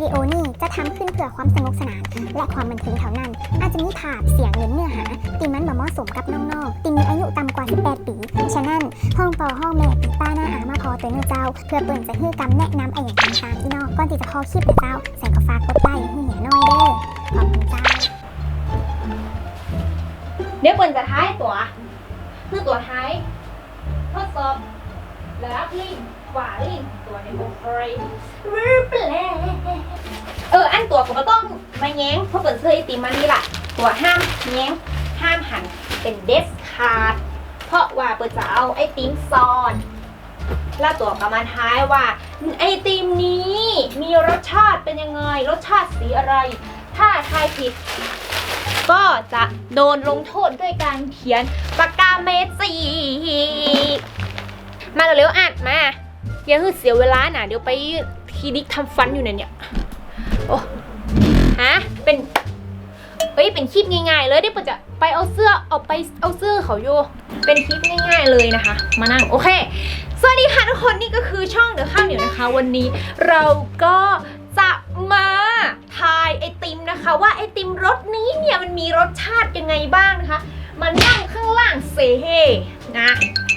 วิดีโอนี้จะทำขึ้นเพื่อความสนุกสนาน และความบันเทิงเท่านั้น อาจจะมีภาพเสียงหรือเนื้อหาที่มันบ่เหมาะสมกับน้องๆที่มีอายุต่ำกว่า 18 ปี ฉะนั้นห้องปอห้องแม่ปีป้าหน้าอามาพอเนื้อเจ้า เพื่อเปิ่นจะฮื้อกำแนะนำไอ้อย่างต่างๆอีนอกก่อนที่จะพอคลิปเจ้าใส่ก็ฝากกดไลค์ให้เหียน่อยเด้อขอบคุณเจ้าเดี๋ยวเปิดจะท้ายตัวคือตัวท้ายทดสอบแล้วลิง ว่าลิงตัวในวงเฟมรูปแปลเออ อันตัวก็บ่ต้องมาแย้งเพราะเปิดเสื้อไอติมมานี่ล่ะ ตัวห้ามแย้งห้ามหันเป็นเดสคาร์ดเพราะว่าเปิดจะเอาไอติมซอน แล้วตัวก็มาท้ายว่า ไอติมนี้มีรสชาติเป็นยังไง รสชาติสีอะไร ถ้าทายผิด ก็จะโดนลงโทษด้วยการเขียนปากกาเมจิมาเร็วๆอัดมา อย่าคือเสียเวลาน่ะ เดี๋ยวไปคลินิกทำฟันอยู่เนี่ยเนี่ยโอ้ฮะเป็นเฮ้ยเป็นคลิปง่ายๆเลยเดี๋ยวจะไปเอาเสื้อเอาไปเอาเสื้อเขาอยู่เป็นคลิปง่ายๆเลยนะคะ มานั่งโอเคสวัสดีค่ะทุกคนนี่ก็คือช่องเดอะข้าวเหนียวนะคะ วันนี้เราก็จะมาทายไอติมนะคะ ว่าไอติมรสนี้เนี่ยมันมีรสชาติยังไงบ้างนะคะ มานั่งข้างล่างเซเฮนะ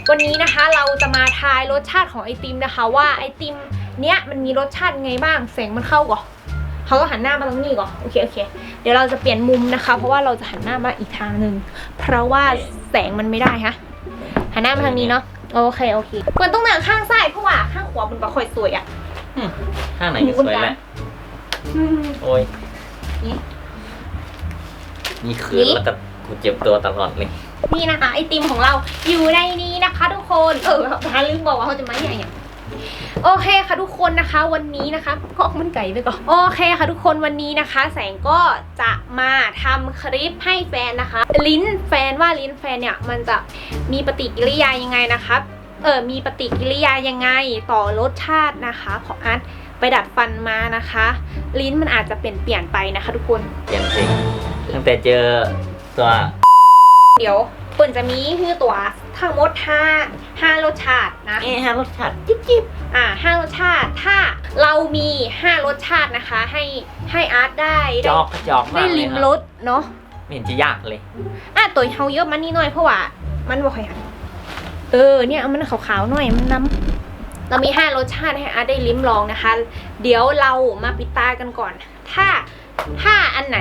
วันนี้นะคะเราจะมาทายรสชาติของไอติมนะคะ ว่าไอติมเนี้ยมันมีรสชาติยังไงบ้างแสงมันเข้าก่อนเขาก็หันหน้ามาตรงนี้ก่อนโอเคโอเค เดี๋ยวเราจะเปลี่ยนมุมนะคะ เพราะว่าเราจะหันหน้ามาอีกทางหนึ่งเพราะว่าแสงมันไม่ได้ฮะหันหน้ามาทางนี้เนาะโอเคโอเคควรต้องนั่งข้างซ้ายเพราะว่าข้างขวามันบ่ค่อยสวยอะข้างไหนก็สวยแหละโอ้ยนี่นี่คืนแล้วก็กูเจ็บตัวตลอดเลย นี่นะคะไอติมของเราอยู่ในนี้นะคะทุกคนเออฮาลืมบอกว่าเขาจะมาเนี่ยอย่างโอเคค่ะทุกคนนะคะวันนี้นะคะก็มันไก่ไปก่อนโอเคค่ะทุกคนวันนี้นะคะ แสงก็จะมาทำคลิปให้แฟนนะคะ ลิ้นแฟนว่าลิ้นแฟนเนี่ยมันจะมีปฏิกิริยายังไงนะคะเออมีปฏิกิริยายังไงต่อรสชาตินะคะ ของอาร์ตไปดัดฟันมานะคะ ลิ้นมันอาจจะเปลี่ยนเปลี่ยนไปนะคะ ทุกคนเปลี่ยนจริงตั้งแต่เจอตัว เดี๋ยวเปิ่นจะมีคือตัวทั้งหมดห้าห้ารสชาตินะเอ๊ะฮะรสชาติจิ๊บจิ๊บอ่าห้ารสชาติถ้าเรามีห้ารสชาตินะคะ ให้ให้อาร์ตได้จได้อกจอกมาได้กเลยลิ้มครรับสเนาะไม่เห็นจะยากเลย อะตัวเฮาเยอะมันนี่หน่อยเพราะว่ามันบ่ค่อยหันเออเนี่ยเอามันขาวๆหน่อยมันน้ำเรามีห้ารสชาติให้อาร์ตได้ลิ้มลองนะคะ เดี๋ยวเรามาปิดตากันก่อน ถ้าถ้าอันไหน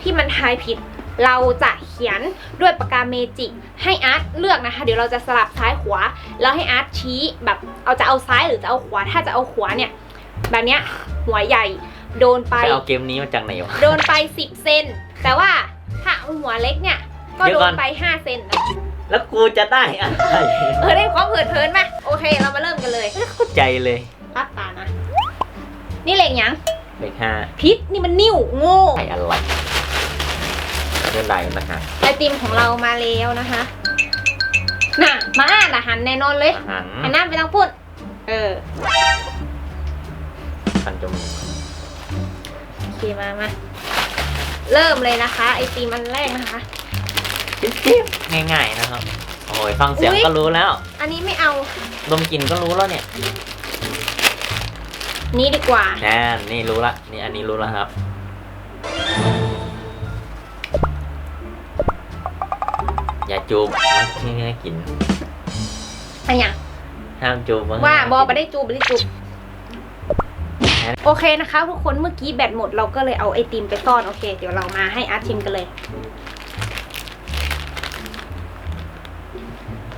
ที่มันทายผิด เราจะเขียนด้วยปากกาเมจิกให้อาร์ตเลือกนะคะ เดี๋ยวเราจะสลับซ้ายขวาแล้วให้อาร์ตชี้แบบเอาจะเอาซ้ายหรือจะเอาขวา ถ้าจะเอาขวาเนี่ยแบบเนี้ยหัวใหญ่โดนไปไปเอาเกมนี้มาจากไหนวะ โดนไป 10 เซนแต่ว่าถ้าเอาหัวเล็กเนี่ยก็เดี๋โดยวก่อน นไป 5 เซนนะแล้วกูจะได้อะไรเออได้ความเผิดเพลินไหมโอเคเรามาเริ่มกันเลยไม่เข้าใจเลยปัดตานะ นี่เหล็กยังเลขห้าพิษนี่มันนิ่วโง่ไข่อะไร เรื่องใดนะฮะไอติมของเรามาแล้วนะคะ น่ะ มาอ่านอาหารแน่นอนเลยอาหารหันหน้าไปทางพูด เออฟันจมูกโอเคมามา เริ่มเลยนะคะ ไอติมอันแรกนะคะจิ๊บจิ๊บง่ายๆนะครับ โอ้ยฟังเสียงอุ๊ยก็รู้แล้ว อันนี้ไม่เอาดมกลิ่นก็รู้แล้วเนี่ย นี้ดีกว่าแน่นี่รู้ละ นี่อันนี้รู้แล้วครับ อย่าจูบไม่ให้กิน อันอย่างห้ามจูบว่าบอไปได้จูบไปได้จูบโอเคนะคะทุกคนเมื่อกี้แบตหมดเราก็เลยเอาไอติมไปซ่อนโอเค เดี๋ยวเรามาให้อาร์ตชิมกันเลย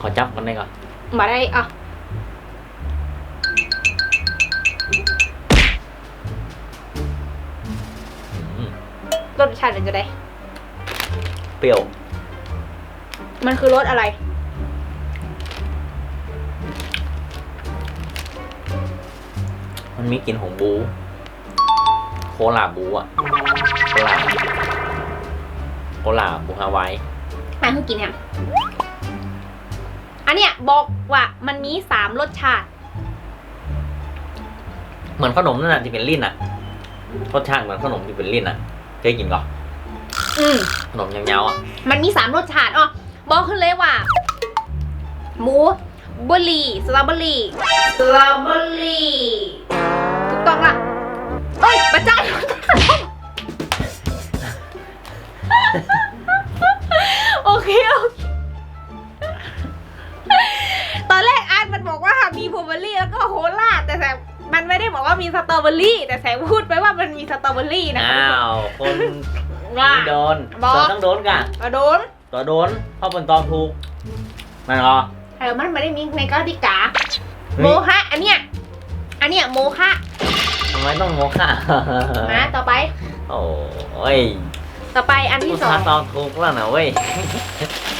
ขอจับกันได้ก่อนมาได้อะอืมรสชาติเป็นจะได้ เปรี้ยว มันคือรสอะไร มันมีกลิ่นของบู โคลาบูอะโคลาโคลาบูฮาวายอะเพิ่งกินแฮมอันเนี้ยบอกว่ามันมีสามรสชาติ เหมือนขนมนั่นน่ะที่เป็นลิ้นอะรสชาติเหมือนขนมที่เป็นลิ้นอะเคยกินก่อนอืมขนมยาวๆอะมันมีสามรสชาติอ๋อ บอกขึ้นเลยว่า หมูเบอร์รี่สตรอเบอร์รี่สตรอเบอร์รี่ถูกต้องละเฮ้ยประจันโอเคโอเคตอนแรกอาร์ตมันบอกว่ามีบลูเบอร์รี่แล้วก็โฮล่าแต่แสงมันไม่ได้บอกว่ามีสตรอเบอร์รี่ แต่แสงพูดไปว่ามันมีสตรอเบอร์รี่นะคะอ้าวคนว่า ไม่โดนบอกตัวต้องโดนกะกระโดน ตัวโดนเพราะเป็นตอบถูกมันเหรอ เออมันไม่ได้มีในกติกา เฮ้ย โมคะอันเนี้ย อันเนี้ยโมคะทำไมต้องโมฆะนะต่อไป โอ้ยต่อไปอันผู้ที่สอชางตอบถูกแล้วนะเว้ย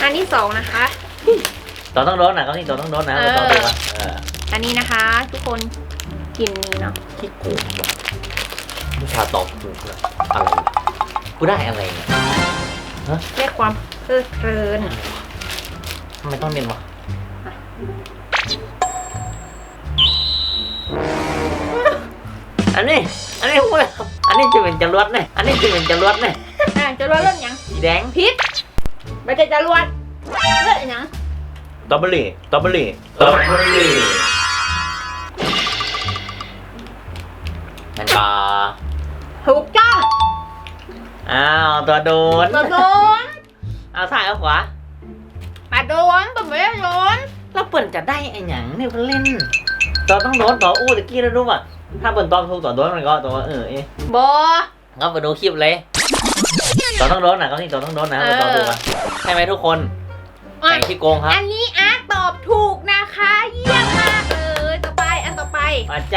อันที่สองนะคะ ตัวต้องโดนนะก็นี่ตัวต้องโดนนะเออตัวถูกอะเอออันนี้นะคะ ทุกคนกินนี้เนาะ ขี้โกงว่ะผู้ชายตอบถูกนะอะไรกูได้อะไรเนี่ย เรียกความเพลิดเพลินทำไมต้องเรียนวะอันนี้ อันนี้พูดอันนี้จะเป็นจรวดเนี่ยอันนี้จะเป็นจรวดเนี่ยอะจะรวดเรื่องหยังสีแดงพิษไม่ใช่จะรวดเรื่องหยังตอเบอรี่ตอเบอรี่ตอเบอรี่นั่นก็ถูกจ้อง อ้าวตัวโดนกระโดนเอาซ้ายเอาขวากระโดนเป็นไม่ได้โดนแล้วเปิ่นจะได้ไอ้หยังเนี่ยเพิ่นเล่นตัวต้องโดนต่ออู้ตะกี้แล้วรู้ป่ะถ้าเปิ่นตอบถูกต่อโดนมันก็ตัวเออเอ๊ะบอก็ไปดูคลิปเลยตัวต้องโดนนะก็นี่ตัวต้องโดนนะเออตัวถูกอะใช่ไหมทุกคนอะแต่งที่โกงครับ อันนี้อาร์ตตอบถูกนะคะ เยี่ยมมากเลยต่อไปอันต่อไปมาใจ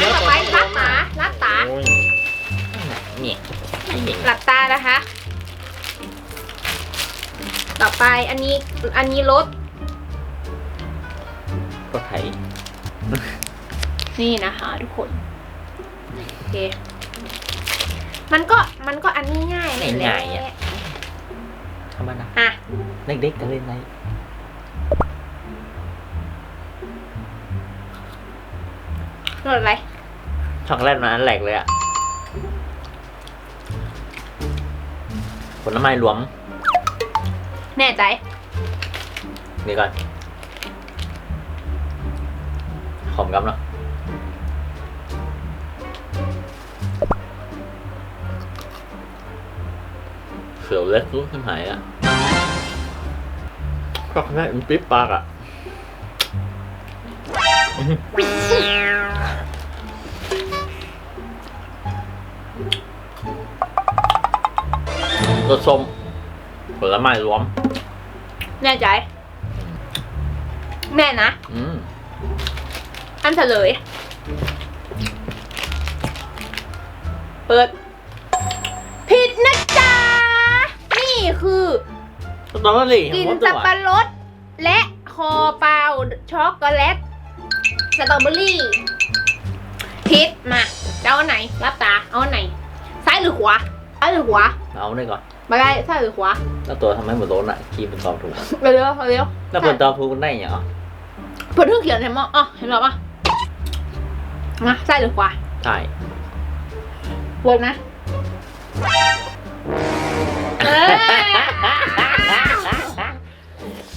อันต่อไปรักตารักตาโอ้ยเนี่ยไอ้เด็ก หลับตานะคะ ต่อไปอันนี้อันนี้รถก็ไถนี่นะคะทุกคน โอเค มันก็มันก็อันนี้ง่ายเลยแหละธรรมดาอะเด็กๆกันเล่นไหนรถอะไรช็อกโกแลตมาอันแหลกเลยอะ ผลไม้รวม แน่ใจ นี่ก่อนหอมกับเนาะเขียวเล็กรู้ขึ้นหายอะช็อกโกแลตมันปิ๊บปากอะ รสส้มผลไม้รวม แน่ใจแน่นะ อืมอันเฉลย เปิด ผิดนะจ๊ะ นี่คือสตรอเบอรี่กินผมสัตับวปะรด และคอเปล่าช็อกโกแลตสตรอเบอรี่ผิดมาจะเอาอันไหน รับตา เอาอันไหน ซ้ายหรือขวาซ้ายหรือขวาเอาหน่อยก่อน มาได้ซ้ายหรือขวาแล้วตัวทำไมเหมือนโดนอะคีย์เป็นตอบถูกเร็วเร็วเร็วแล้วเป็นตอบถูกมันได้ยังไงอะเพื่อนเพิ่งเขียนเห็นมั้ยอ๋อเห็นหรอปะมาซ้ายหรือขวาใช่วงนะเอ้ย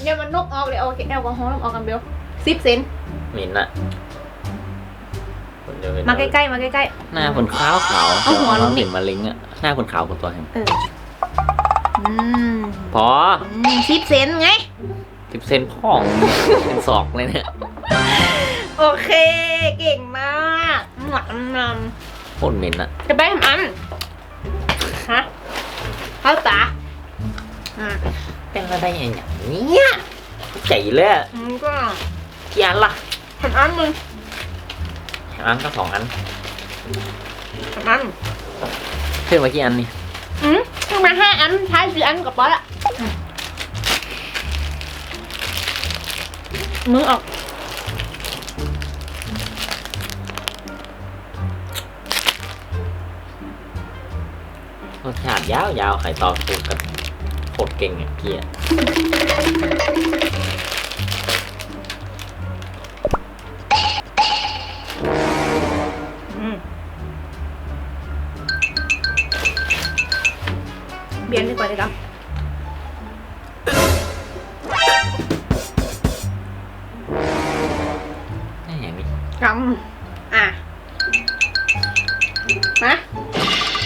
เนี่ยมันนกออกเลยเอาแอลกอฮอล์ออกกันเบลสิบเซนหมินอะคนเดียวเห็นมาใกล้ๆมาใกล้ หน้าคนขาวขาวเอาหัวลงดิ เห็นมาลิงอะหน้าคนขาวคนตัวเห็นๆเอออืม พอสิบเซนไงสิบเซนพ่องเป็นศอกเลยเนี่ย โอเคเก่งมากหมักนโคตรเหม็นอะำจะไปทำอันฮะเข้าตาอ่าเป็นอะไรอย่างเนี้ยใจเลยอะอืมก็กี่อันล่ะทำอันมึงอันก็สองอันทำอันขึ้นมากี่อันนี่ อืมทำมาห้าอันท้ายสี่อันกับป๊อตอะมือออก รสชาติยาวยาวๆไข่ตอบถูกกับโคตรเก่งอะพี่อะ เบียนดีกว่าดีครับนี่อย่างนี้กำอะ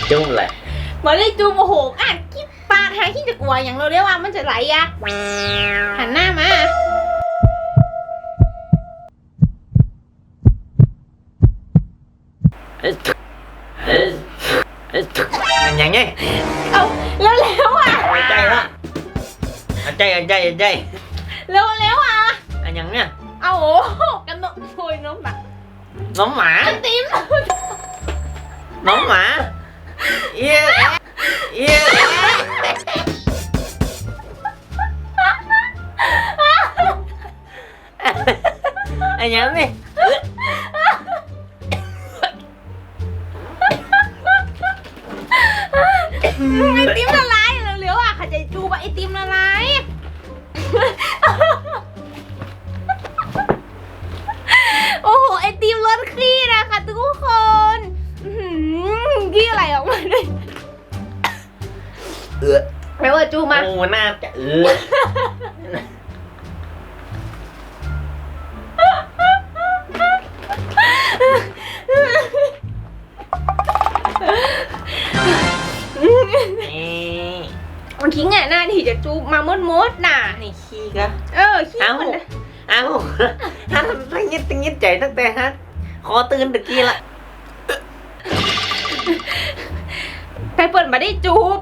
จุ้มเลยมาได้จูมโอ้โหอะคิดปากหาที่จะกลัวอย่างเราเรียกว่ามันจะไหลอะหันหน้ามาเอ้ยเอ้ยเอ้ยอันยังไงเอาเร็วเร็วๆอะเอาใจละ เอาใจเอาใจเอาใจเร็วเร็วๆอะอันยังเนี่ยเอาโอ้โหกั ขี้อะไรออกมาด้วยเออไม่ว่าจูบมา โอ้น่าจะเออนี่มันทิ้งไงหน้าที่จะจูบมามดมดๆน่ะ นี่ขี้กะเออขี้เอ้ามันน่ะเอ้าฮันตั้งยิดตั้งยิดใจตั้งแต่ฮะขอตื่นตะกี้ละ ไปเปิดมาได้จูบ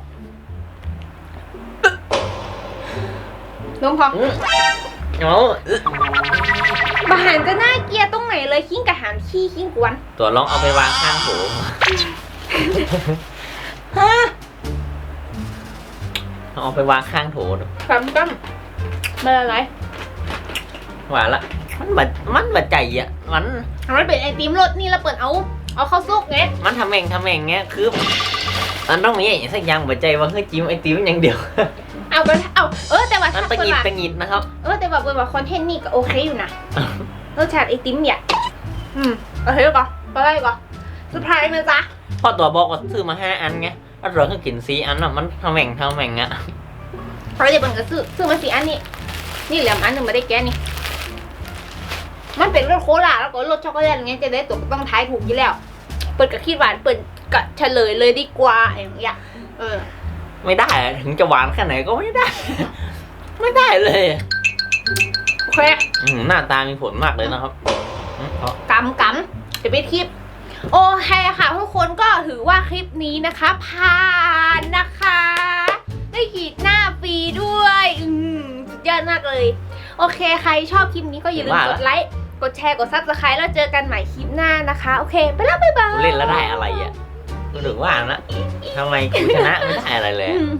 ลงพออืมเอาบาหารจะน่าเกลียดตรงไหนเลยขิ้งกะหารขี้ขิ้งกวน ตัวลองเอาไปวางข้างโถฮะลองเอาไปวางข้างโถดูกำกำมาอะไรว่าละ มันบัดมันบัดใจอะ มันมันเป็นไอติมรสนี่เราเปิดเอา เอาเข้าซุกไงมันทำเองทำเองเงี้ยคือ มันต้องมีอย่างสักอย่างบัดใจว่าเฮ้ยจิ้มไอติมอย่างเดียว เอาไปเอาเออแต่ว่ามันถ้าตะเปิดงิดว่าตะงิดนะครับเออแต่ว่าเปิดว่าคอนเทนต์นี่ก็โอเคอยู่นะรสชาติไอติมเนี่ยอืมโอเคก่อนไปได้ก่อนสุดท้ายนะจ๊ะพอตัวบอกว่าซื้อมาห้าอันไงแล้วเราก็กินสีอันอะมันทำเองทำเองอะเพราะเดี๋ยวเปิดก็ซื้อซื้อมาสี่อันนี้นี่เหลืออันหนึ่งไม่ได้แกะนี่มันเป็นรสโคลาแล้วก็รสช็อกโกแลตไงจะได้ตัวต้องทายถูกอยู่แล้วเปิดกับคิดหวานเปิดกับเฉลยเลยดีกว่าอย่างเงี้ยเออ ไม่ได้อะถึงจะหวานแค่ไหนก็ไม่ได้ ไม่ได้เลยโอเคอืมหน้าตามีผลมากเลยนะครับอืมเพราะกำกำเดี๋ยวไปคลิป โอเคค่ะ ทุกคนก็ถือว่าคลิปนี้นะคะ ผ่านนะคะ ได้ขีดหน้าฟรีด้วย อืมสุดยอดมากเลย โอเค ใครชอบคลิปนี้ก็อย่าลืมกดไลค์ กดแชร์ กดซับสไครต์แล้วเจอกันใหม่คลิปหน้านะคะ โอเค ไปแล้วบ๊ายบายเล่นแล้วได้อะไรอะกูถึงว่านะทำไมกูชนะไม่ได้อะไรเลยอือะม